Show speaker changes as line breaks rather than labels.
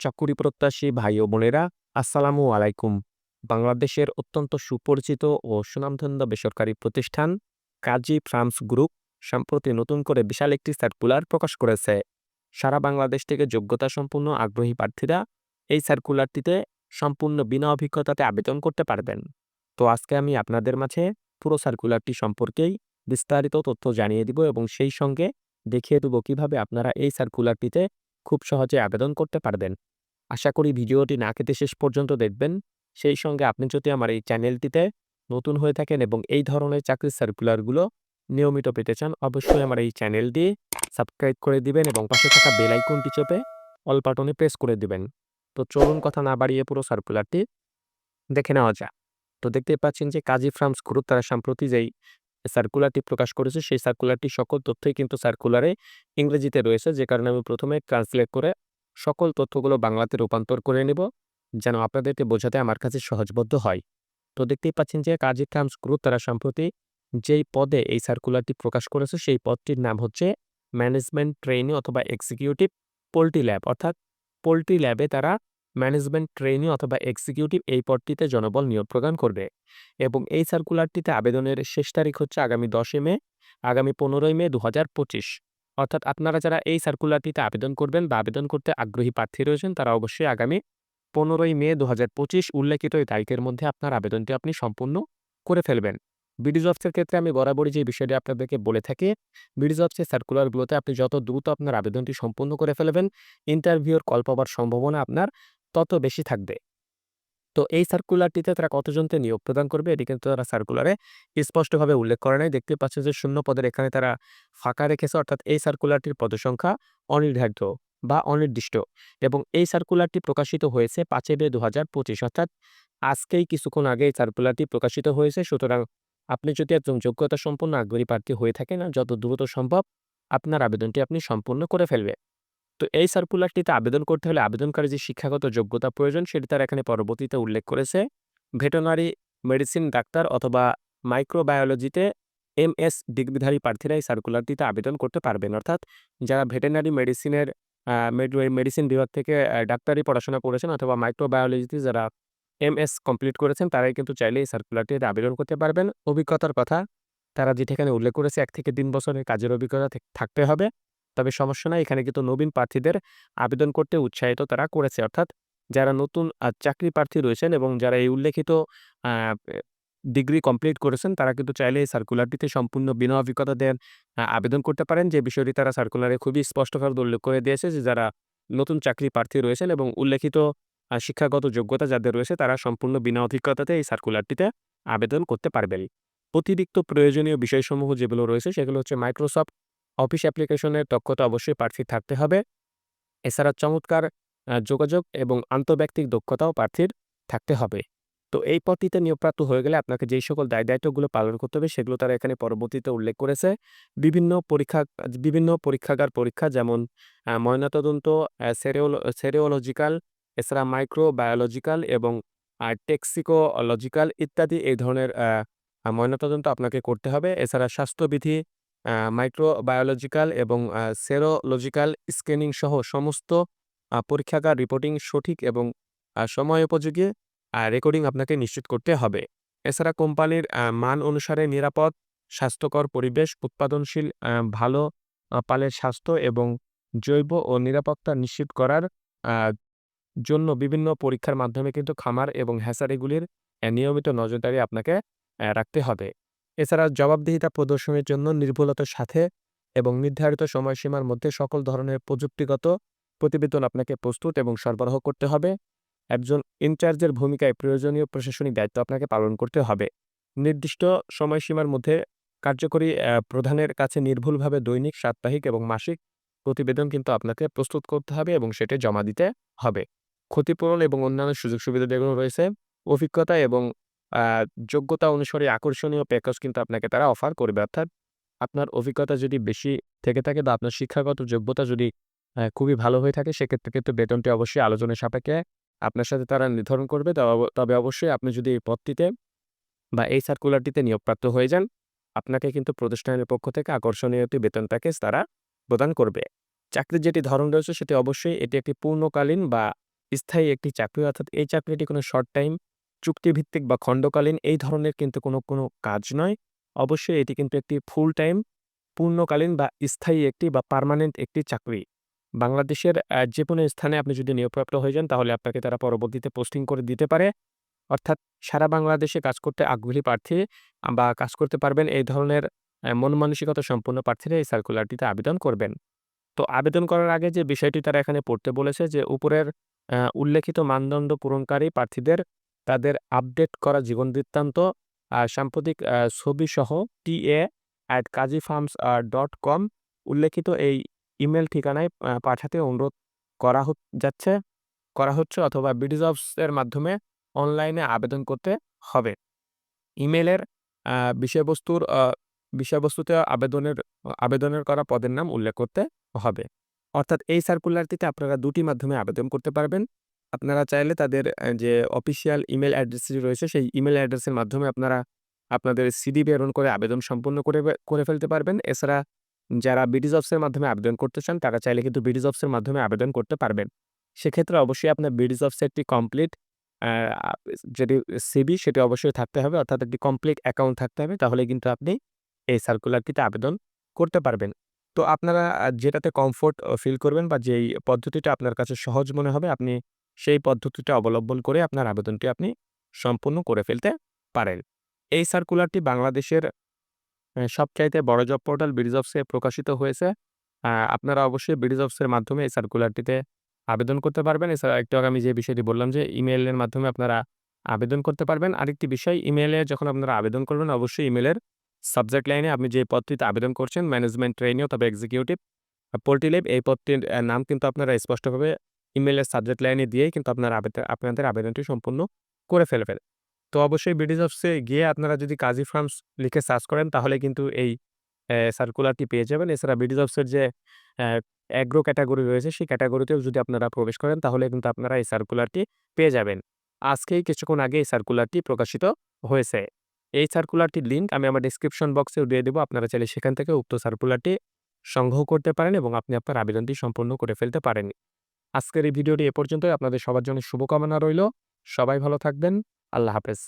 চাকুরি প্রত্যাশী ভাই ও বোনেরা, আসসালামু আলাইকুম। বাংলাদেশের অত্যন্ত সুপরিচিত ও সুনামধন্য বেসরকারি প্রতিষ্ঠান কাজী ফ্রান্স গ্রুপ সম্প্রতি নতুন করে বিশাল একটি সার্কুলার প্রকাশ করেছে। সারা বাংলাদেশ থেকে যোগ্যতা সম্পন্ন আগ্রহী প্রার্থীরা এই সার্কুলারটিতে সম্পূর্ণ বিনা অভিজ্ঞতাতে আবেদন করতে পারবেন। তো আজকে আমি আপনাদের মাঝে পুরো সার্কুলারটি সম্পর্কেই বিস্তারিত তথ্য জানিয়ে দিব এবং সেই সঙ্গে দেখিয়ে দেবো কীভাবে আপনারা এই সার্কুলারটিতে খুব সহজে আবেদন করতে পারবেন। আশা করি ভিডিওটি না কেটে শেষ পর্যন্ত দেখবেন। সেই সঙ্গে আপনি যদি আমার এই চ্যানেলটিতে নতুন হয়ে থাকেন এবং এই ধরনের চাকরির সার্কুলারগুলো নিয়মিত পেতে চান, অবশ্যই আমার এই চ্যানেলটি সাবস্ক্রাইব করে দিবেন এবং পাশে থাকা বেল আইকনটি চেপে অল প্রেস করে দিবেন। তো চলুন কথা না বাড়িয়ে পুরো সার্কুলারটি দেখে নেওয়া যাক। তো দেখতে পাচ্ছেন যে কাজী ফার্মস গ্রুপ তারা সম্প্রতি যেই সার্কুলারটি প্রকাশ করেছে, সেই সার্কুলারটি সকল তথ্যই কিন্তু সার্কুলারে ইংরেজিতে রয়েছে। যে কারণে আমি প্রথমে ট্রান্সলেট করে সকল তথ্যগুলো বাংলাতে রূপান্তর করে নেব, যেন আপনাদেরকে বোঝাতে আমার কাছে সহজবদ্ধ হয়। তো দেখতেই পাচ্ছেন যে কাজী ফার্মস গ্রুপ তারা সম্প্রতি যেই পদে এই সার্কুলারটি প্রকাশ করেছে, সেই পদটির নাম হচ্ছে ম্যানেজমেন্ট ট্রেনিং অথবা এক্সিকিউটিভ পোল্ট্রি ল্যাব অর্থাৎ পোল্ট্রি ল্যাবে তারা ম্যানেজমেন্ট ট্রেনি অথবা এক্সিকিউটিভ এই পদটিতে জনবল নিয়োগ প্রদান করবে এবং এই সার্কুলারটিতে আবেদনের শেষ তারিখ হচ্ছে আগামী দশই মে, আগামী পনেরোই মে দু হাজার পঁচিশ। অর্থাৎ আপনারা যারা এই সার্কুলারটিতে আবেদন করবেন বা আবেদন করতে আগ্রহী প্রার্থী রয়েছেন, তারা অবশ্যই আগামী পনেরোই মে দুহাজার পঁচিশ উল্লেখিত এই তারিখের মধ্যে আপনার আবেদনটি আপনি সম্পূর্ণ করে ফেলবেন। বিডি জবসের ক্ষেত্রে আমি বরাবরই যে বিষয়টি আপনাদেরকে বলে থাকি বিডি জবসের সার্কুলারগুলোতে আপনি যত দ্রুত আপনার আবেদনটি সম্পূর্ণ করে ফেলবেন, ইন্টারভিউর কল পাওয়ার সম্ভাবনা আপনার তত বেশি থাকবে। তো এই সার্কুলারটিতে তারা কতজনকে নিয়োগ প্রদান করবে, এটি কিন্তু তারা সার্কুলারে স্পষ্টভাবে উল্লেখ করে নাই। দেখতে পাচ্ছে যে শূন্য পদের এখানে তারা ফাঁকা রেখেছে, অর্থাৎ এই সার্কুলারটির পদসংখ্যা অনির্ধারিত বা অনির্দিষ্ট এবং এই সার্কুলারটি প্রকাশিত হয়েছে পাঁচই মে দু হাজার পঁচিশ, অর্থাৎ আজকেই কিছুক্ষণ আগে এই সার্কুলারটি প্রকাশিত হয়েছে। সুতরাং আপনি যদি একজন যোগ্যতা সম্পন্ন আগ্রহী প্রার্থী হয়ে থাকেন যত দ্রুত সম্ভব আপনার আবেদনটি আপনি সম্পূর্ণ করে ফেলবে। তো এই সার্কুলারটিতে আবেদন করতে হলে আবেদনকারী যে শিক্ষাগত যোগ্যতা প্রয়োজন, সেটি তারা এখানে পরবর্তীতে উল্লেখ করেছে। ভেটেনারি মেডিসিন ডাক্তার অথবা মাইক্রোবায়োলজিতে এম এস ডিগ্রিধারী প্রার্থীরা এই সার্কুলারটিতে আবেদন করতে পারবেন। অর্থাৎ যারা ভেটেনারি মেডিসিনের মেডিসিন বিভাগ থেকে ডাক্তারি পড়াশোনা করেছেন অথবা মাইক্রোবায়োলজিতে যারা এম এস কমপ্লিট করেছেন, তারাই কিন্তু চাইলে এই সার্কুলারটিতে আবেদন করতে পারবেন। অভিজ্ঞতার কথা, তারা যেটি এখানে উল্লেখ করেছে, এক থেকে তিন বছরের কাজের অভিজ্ঞতা থাকতে হবে। তবে সমস্যা নাই। এখানে কিন্তু নবীন প্রার্থীদের আবেদন করতে উৎসাহিত তারা করেছে। অর্থাৎ যারা নতুন চাকরি প্রার্থী রয়েছেন এবং যারা এই উল্লেখিত ডিগ্রি কমপ্লিট করেছেন, তারা কিন্তু চাইলে এই সার্কুলারটিতে সম্পূর্ণ বিনা অভিজ্ঞতা দেন আবেদন করতে পারেন। যে বিষয়টি তারা সার্কুলারে খুবই স্পষ্টভাবে উল্লেখ করে দিয়েছে যে যারা নতুন চাকরি প্রার্থী রয়েছেন এবং উল্লেখিত শিক্ষাগত যোগ্যতা যাদের রয়েছে তারা সম্পূর্ণ বিনা অভিজ্ঞতাতে এই সার্কুলারটিতে আবেদন করতে পারবেন। অতিরিক্ত প্রয়োজনীয় বিষয়সমূহ যেগুলো রয়েছে সেগুলো হচ্ছে মাইক্রোসফট অফিস অ্যাপ্লিকেশনের দক্ষতা অবশ্যই প্রার্থীর থাকতে হবে। এছাড়া চমৎকার যোগাযোগ এবং আন্তর্ব্যক্তিক দক্ষতাও প্রার্থীর থাকতে হবে। তো এই পদটিতে নিয়োগপ্রাপ্ত হয়ে গেলে আপনাকে যেই সকল দায়, দায়িত্বগুলো পালন করতে হবে সেগুলো তারা এখানে পরবর্তীতে উল্লেখ করেছে। বিভিন্ন পরীক্ষা, বিভিন্ন পরীক্ষাগার পরীক্ষা যেমন ময়নাতদন্ত সেরিওলজিক্যাল, এছাড়া মাইক্রোবায়োলজিক্যাল এবং টেক্সিকোলজিক্যাল ইত্যাদি এই ধরনের ময়নাতদন্ত আপনাকে করতে হবে। এছাড়া স্বাস্থ্যবিধি মাইক্রোবায়োলজিক্যাল এবং সেরোলজিক্যাল স্ক্যানিং সহ সমস্ত পরীক্ষাগার রিপোর্টিং সঠিক এবং সময়োপযোগী রেকর্ডিং আপনাকে নিশ্চিত করতে হবে। এছাড়া কোম্পানির মান অনুসারে নিরাপদ, স্বাস্থ্যকর পরিবেশ, উৎপাদনশীল ভালো পালের স্বাস্থ্য এবং জৈব ও নিরাপত্তা নিশ্চিত করার জন্য বিভিন্ন পরীক্ষার মাধ্যমে কিন্তু খামার এবং হ্যাসারিগুলির নিয়মিত নজরদারি আপনাকে রাখতে হবে। এছাড়া জবাবদিহিতা প্রদর্শনের জন্য নির্ভুলতার সাথে এবং নির্ধারিত সময়সীমার মধ্যে সকল ধরনের প্রযুক্তিগত প্রতিবেদন আপনাকে প্রস্তুত এবং সরবরাহ করতে হবে। একজন ইনচার্জের ভূমিকায় প্রয়োজনীয় প্রশাসনিক দায়িত্ব আপনাকে পালন করতে হবে। নির্দিষ্ট সময়সীমার মধ্যে কার্যকরী প্রধানের কাছে নির্ভুলভাবে দৈনিক, সাপ্তাহিক এবং মাসিক প্রতিবেদন কিন্তু আপনাকে প্রস্তুত করতে হবে এবং সেটি জমা দিতে হবে। ক্ষতিপূরণ এবং অন্যান্য সুযোগ সুবিধা যেগুলো রয়েছে। অভিজ্ঞতা এবং যোগ্যতা অনুসারে আকর্ষণীয় প্যাকেজ কিন্তু আপনাকে তারা অফার করবে। অর্থাৎ আপনার অভিজ্ঞতা যদি বেশি থেকে থাকে বা আপনার শিক্ষাগত যোগ্যতা যদি খুবই ভালো হয়ে থাকে সেক্ষেত্রে কিন্তু বেতনটি অবশ্যই আলোচনা সাপেক্ষে আপনার সাথে তারা নির্ধারণ করবে। তবে অবশ্যই আপনি যদি এই পদটিতে বা এই সার্কুলারটিতে নিয়োগপ্রাপ্ত হয়ে যান আপনাকে কিন্তু প্রতিষ্ঠানের পক্ষ থেকে আকর্ষণীয় একটি বেতন প্যাকেজ তারা প্রদান করবে। চাকরির যেটি ধরন রয়েছে সেটি অবশ্যই এটি একটি পূর্ণকালীন বা স্থায়ী একটি চাকরি। অর্থাৎ এই চাকরিটি কোনো শর্ট টাইম, চুক্তিভিত্তিক বা খণ্ডকালীন এই ধরনের কিন্তু কোনো, কোনো কাজ নয়। অবশ্যই এটি কিন্তু একটি ফুল টাইম, পূর্ণকালীন বা স্থায়ী একটি বা পার্মানেন্ট একটি চাকরি। বাংলাদেশের যে কোনো স্থানে আপনি যদি নিয়োগপ্রাপ্ত হয়ে যান তাহলে আপনাকে তারা পরবর্তীতে পোস্টিং করে দিতে পারে। অর্থাৎ সারা বাংলাদেশে কাজ করতে আগ্রহী প্রার্থী বা কাজ করতে পারবেন এই ধরনের মন মানসিকতা সম্পন্ন প্রার্থীরা এই সার্কুলারটিতে আবেদন করবেন। তো আবেদন করার আগে যে বিষয়টি তারা এখানে পড়তে বলেছে যে উপরের উল্লেখিত মানদণ্ড পূরণকারী প্রার্থীদের তাদের আপডেট করা জীবন বৃত্তান্ত, সাম্প্রতিক ফার্মস ডট কম উল্লেখিত এই ইমেল ঠিকানায় পাঠাতে অনুরোধ করা যাচ্ছে করা হচ্ছে অথবা বিডিজবস এর মাধ্যমে অনলাইনে আবেদন করতে হবে। ইমেইলের আ বিষয়বস্তুর বিষয়বস্তুতে আবেদনের আবেদনের করা পদের নাম উল্লেখ করতে হবে। অর্থাৎ এই সার্কুলারটিতে আপনারা দুটি মাধ্যমে আবেদন করতে পারবেন। আপনারা চাইলে তাদের যে অফিসিয়াল ইমেইল অ্যাড্রেসটি রয়েছে, সেই ইমেইল অ্যাড্রেসের মাধ্যমে আপনারা আপনাদের সিডি প্রেরণ করে আবেদন সম্পন্ন করে করে ফেলতে পারবেন। এছাড়া যারা বিডিজবসের মাধ্যমে আবেদন করতে চান, তারা চাইলে কিন্তু বিডিজবসের মাধ্যমে আবেদন করতে পারবেন। সেক্ষেত্রে অবশ্যই আপনার বিডিজবসের একটি কমপ্লিট যেটি সিভি সেটি অবশ্যই থাকতে হবে, অর্থাৎ একটি কমপ্লিট অ্যাকাউন্ট থাকতে হবে তাহলে কিন্তু আপনি এই সার্কুলারটিতে আবেদন করতে পারবেন। তো আপনারা যেটাতে কমফোর্ট ফিল করবেন বা যেই পদ্ধতিটা আপনার কাছে সহজ মনে হবে, আপনি সেই পদ্ধতিটা অবলম্বন করে আপনার আবেদনটি আপনি সম্পূর্ণ করে ফেলতে পারেন। এই সার্কুলারটি বাংলাদেশের সবচাইতে বড় জব পোর্টাল বিডিজবসে প্রকাশিত হয়েছে। আপনারা অবশ্যই বিডিজবসের মাধ্যমে এই সার্কুলারটিতে আবেদন করতে পারবেন। এছাড়া একটু আমি যে বিষয়টি বললাম যে ইমেলের মাধ্যমে আপনারা আবেদন করতে পারবেন। আরেকটি বিষয় ইমেলে যখন আপনারা আবেদন করবেন, অবশ্যই ইমেলের সাবজেক্ট লাইনে আপনি যে পদটিতে আবেদন করছেন ম্যানেজমেন্ট ট্রেইনি তবে এক্সিকিউটিভ পোল্ট্রি ল্যাব এই পদটির নাম কিন্তু আপনারা স্পষ্টভাবে ইমেইলের সাবজেক্ট লাইনে দিয়েই কিন্তু আপনার আবেদ, আপনাদের আবেদনটি সম্পূর্ণ করে ফেলবেন। তো অবশ্যই বিডিজবসে গিয়ে আপনারা যদি কাজী ফার্মস লিখে সার্চ করেন, তাহলে কিন্তু এই সার্কুলারটি পেয়ে যাবেন। এছাড়া বিডিজবসের যে অ্যাগ্রো ক্যাটাগরি রয়েছে, সেই ক্যাটাগরিতেও যদি আপনারা প্রবেশ করেন, তাহলে কিন্তু আপনারা এই সার্কুলারটি পেয়ে যাবেন। আজকেই কিছুক্ষণ আগে এই সার্কুলারটি প্রকাশিত হয়েছে। এই সার্কুলারটির লিঙ্ক আমি আমার ডেসক্রিপশন বক্সেও দিয়ে দেবো আপনারা চাইলে সেখান থেকে উক্ত সার্কুলারটি সংগ্রহ করতে পারেন এবং আপনি আপনার আবেদনটি সম্পূর্ণ করে ফেলতে পারেন। আজকের এই ভিডিওটি এ পর্যন্তই। আপনাদের সবার জন্য শুভকামনা রইল সবাই ভালো থাকবেন। আল্লাহ হাফেজ।